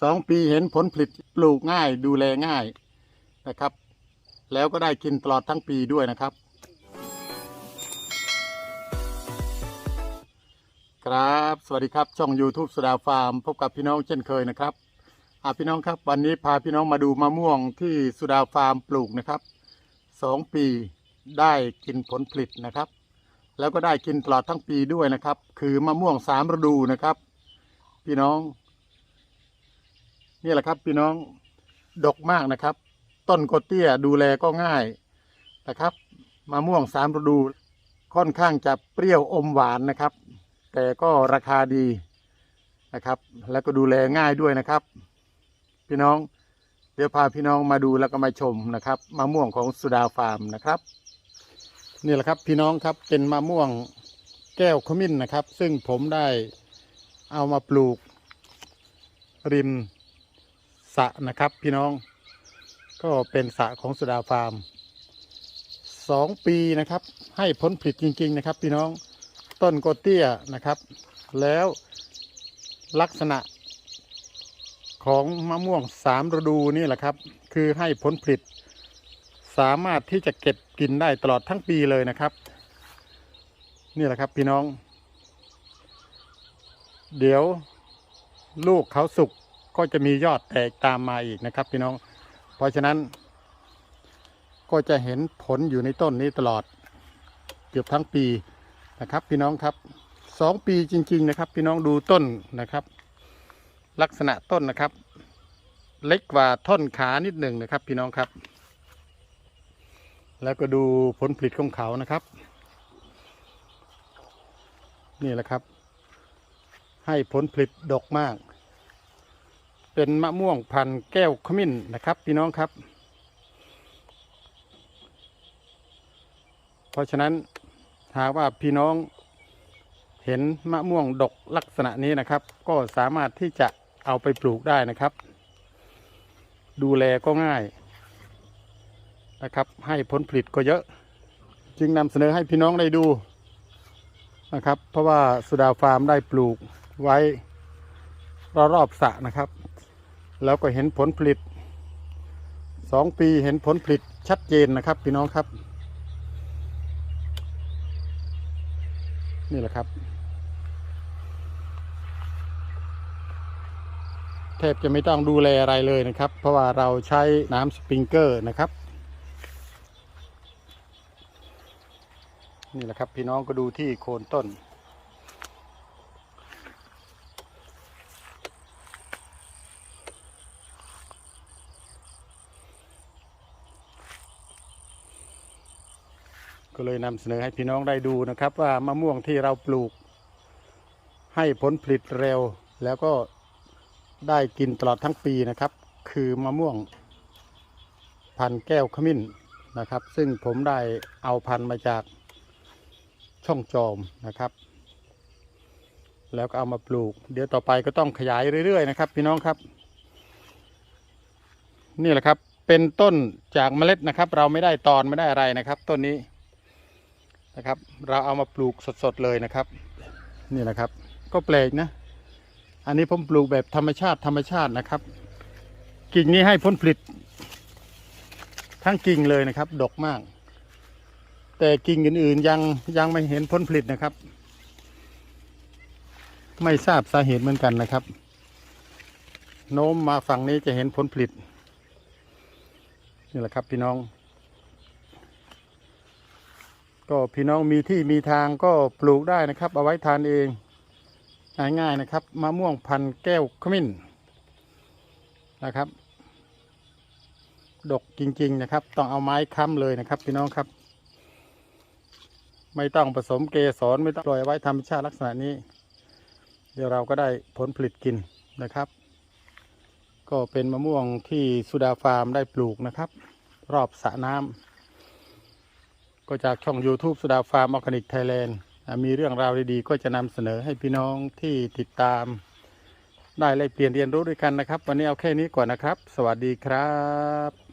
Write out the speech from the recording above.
สองปีเห็นผลผลิตปลูกง่ายดูแลง่ายนะครับ แล้วก็ได้กินตลอดทั้งปีด้วยนะครับ ครับ สวัสดีครับ ช่อง YouTube สุดาฟาร์ม พบกับพี่น้องเช่นเคยนะครับอาพี่น้องครับวันนี้พาพี่น้องมาดูมะม่วงที่สุดาฟาร์มปลูกนะครับสองปีได้กินผลผลิตนะครับ แล้วก็ได้กินตลอดทั้งปีด้วยนะครับ คือมะม่วงสามฤดูนะครับ พี่น้อง นี่แหละครับพี่น้องดกมากนะครับ ต้นก็เตี้ยดูแลก็ง่ายนะครับมะม่วงสามฤดูค่อนข้างจะเปรี้ยวอมหวานนะครับ แต่ก็ราคาดีนะครับ แล้วก็ดูแลง่ายด้วยนะครับ พี่น้องเดี๋ยวพาพี่น้องมาดูแล้วก็มาชมนะครับมะม่วงของสุดาฟาร์มนะครับ นี่แหละครับพี่น้องครับเป็นมะม่วงแก้วขมิ้นนะครับ ซึ่งผมได้เอามาปลูกริม สะนะครับพี่น้อง ก็เป็นสะของสุดาฟาร์มสองปีนะครับ ให้ผลผลิตจริง ๆ นะครับ พี่น้องต้นโกเตี้ยนะครับ แล้วลักษณะของมะม่วงสามฤดูนี่แหละครับ คือให้ผลผลิต สามารถที่จะเก็บกินได้ตลอดทั้งปีเลยนะครับ นี่แหละครับพี่น้อง เดี๋ยวลูกเขาสุก ก็จะมียอดแตกตามมาอีกนะครับพี่น้อง เพราะฉะนั้น ก็จะเห็นผลอยู่ในต้นนี้ตลอดเกือบทั้งปีนะครับ พี่น้องครับสองปีจริง ๆ นะครับ พี่น้องดูต้นนะครับ ลักษณะต้นนะครับ เล็กกว่าท่อนขานิดหนึ่งนะครับ พี่น้องครับ แล้วก็ดูผลผลิตของเขานะครับ นี่แหละครับ ให้ผลผลิตดกมาก เป็นมะม่วงพันแก้วขมิ้นนะครับ พี่น้องครับ เพราะฉะนั้นหากว่าพี่น้องเห็นมะม่วงดกลักษณะนี้นะครับ ก็สามารถที่จะเอาไปปลูกได้นะครับ ดูแลก็ง่ายนะครับ ให้ผลผลิตก็เยอะ จึงนำเสนอให้พี่น้องได้ดูนะครับ เพราะว่าสุดาฟาร์มได้ปลูกไว้รอบๆสระนะครับ แล้วก็เห็นผลผลิตสองปีเห็นผลผลิตชัดเจนนะครับ พี่น้องครับ นี่แหละครับ แทบจะไม่ต้องดูแลอะไรเลยนะครับ เพราะว่าเราใช้น้ำสปริงเกอร์นะครับนี่แหละครับ พี่น้องก็ดูที่โคนต้น ก็เลยนำเสนอให้พี่น้องได้ดูนะครับ ว่ามะม่วงที่เราปลูก ให้ผลผลิตเร็ว แล้วก็ได้กินตลอดทั้งปีนะครับ คือมะม่วง พันแก้วขมิ้นนะครับ ซึ่งผมได้เอาพันมาจากช่องจอมนะครับ แล้วก็เอามาปลูก เดี๋ยวต่อไปก็ต้องขยายเรื่อยๆนะครับ พี่น้องครับ นี่แหละครับเป็นต้นจากเมล็ดนะครับ เราไม่ได้ตอนไม่ได้อะไรนะครับ ต้นนี้ นะครับ เราเอามาปลูกสดๆเลยนะครับ นี่แหละครับ ก็แปลกนะ อันนี้ผมปลูกแบบธรรมชาติธรรมชาตินะครับ กิ่งนี้ให้ผลผลิต ทั้งกิ่งเลยนะครับ ดกมาก แต่กิ่งอื่นๆยังยังไม่เห็นผลผลิตนะครับ ไม่ทราบสาเหตุเหมือนกันนะครับ โน้มมาฝั่งนี้จะเห็นผลผลิตนี่แหละครับพี่น้อง ก็พี่น้องมีที่มีทางก็ปลูกได้นะครับ เอาไว้ทานเองง่ายๆนะครับมะม่วงพันแก้วขมิ้นนะครับ ดกจริงๆนะครับ ต้องเอาไม้ค้ำเลยนะครับ พี่น้องครับ ไม่ต้องผสมเกสรไม่ต้องปล่อยไว้ธรรมชาติลักษณะนี้ เดี๋ยวเราก็ได้ผลผลิตกินนะครับ ก็เป็นมะม่วงที่สุดาฟาร์มได้ปลูกนะครับ รอบสระน้ำ ก็จากช่อง YouTube สุดาฟาร์มออร์แกนิกไทยแลนด์มีเรื่องราวดีๆ ก็จะนำเสนอให้พี่น้องที่ติดตาม ได้เลยเปลี่ยนเรียนรู้ด้วยกันนะครับ วันนี้เอาแค่นี้ก่อนนะครับ สวัสดีครับ